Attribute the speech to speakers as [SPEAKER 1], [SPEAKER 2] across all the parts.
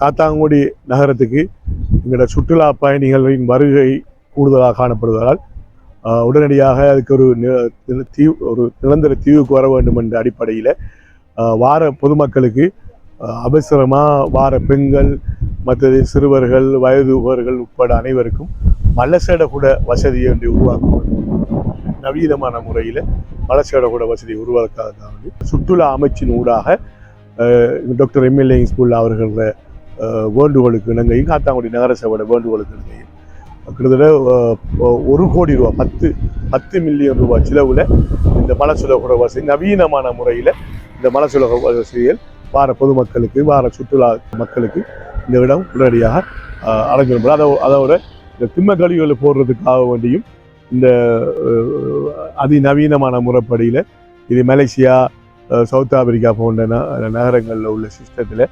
[SPEAKER 1] காத்தாங்குடி நகரத்துக்கு எங்களோட சுற்றுலா பயணிகளின் வருகை கூடுதலாக காணப்படுவதால் உடனடியாக அதுக்கு ஒரு நி- தீவு ஒரு நிரந்தர தீவுக்கு வர வேண்டும் என்ற அடிப்படையில் வார பொதுமக்களுக்கு அவசரமாக வார பெண்கள் மற்றது சிறுவர்கள் வயதுவர்கள் உட்பட அனைவருக்கும் மலசேட கூட வசதி ஒன்றை உருவாக்க நவீனமான முறையில் மலசேட கூட வசதியை உருவாக்காததான் வந்து சுற்றுலா அமைச்சின் ஊடாக டாக்டர் எம்எல்ஏ ஸ்கூல் அவர்கள வேண்டுகோளுக்கு இணங்கையும் காத்தாங்குடி நகரசபையோட வேண்டுகோளுக்கு இணங்கையும் கிட்டத்தட்ட ஒரு கோடி ரூபா பத்து பத்து மில்லியன் ரூபாய் செலவில் இந்த மலசுலகுட வசதி நவீனமான முறையில் இந்த மலசுலக வசதிகள் வார பொதுமக்களுக்கு வார சுற்றுலா மக்களுக்கு இந்த இடம் உடனடியாக அடைஞ்சிடும் அதை அதோட இந்த திம்ம கழிவுகளை போடுறதுக்காக வேண்டியும் இந்த அதிநவீனமான முறைப்படியில் இது மலேசியா சவுத் ஆப்பிரிக்கா போன்ற ந- நகரங்களில் உள்ள சிஸ்டத்தில்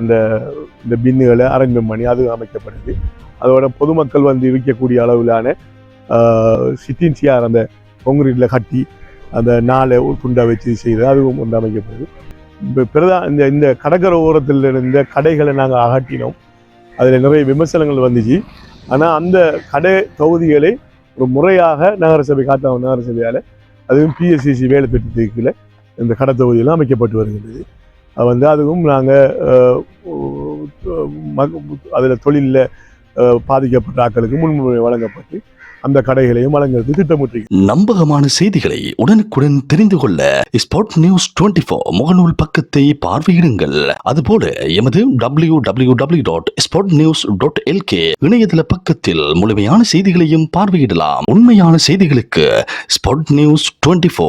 [SPEAKER 1] இந்த இந்த பின்னுகளை அரங்கம் பண்ணி அது அமைக்கப்படுது. அதோட பொதுமக்கள் வந்து இருக்கக்கூடிய அளவிலான சிட்டின்சியார் அந்த கொங்கிரீட்டில் கட்டி அந்த நாளை துண்டை வச்சு செய்து அதுவும் ஒன்று அமைக்கப்படுது. இப்போ பிரதா இந்த இந்த கடற்கரை ஓரத்தில் இருந்த கடைகளை நாங்கள் அகற்றினோம். அதில் நிறைய விமர்சனங்கள் வந்துச்சு. ஆனால் அந்த கடை தொகுதிகளை ஒரு முறையாக நகரசபை காத்தா நகரசபையால் அதுவும் பிஎஸ்சிசி வேலை திட்டத்துக்குள்ள இந்த கடை தொகுதியெல்லாம் அமைக்கப்பட்டு வருகின்றது. வந்து அதுவும் நாங்கள் அதில் தொழிலில் பாதிக்கப்பட்ட ஆட்களுக்கு முன்முறை வழங்கப்பட்டு அந்த கடைகளையும் வழங்குறது திட்டமிட்டு
[SPEAKER 2] நம்பகமான செய்திகளை உடனுக்குடன் தெரிந்து கொள்ள ஸ்பாட் நியூஸ் 24 ஃபோர் முகநூல் பக்கத்தை பார்வையிடுங்கள். அதுபோல எமது W W W dot spot news dot LK இணையதள பக்கத்தில் முழுமையான செய்திகளையும் பார்வையிடலாம். உண்மையான செய்திகளுக்கு ஸ்பாட் நியூஸ் 24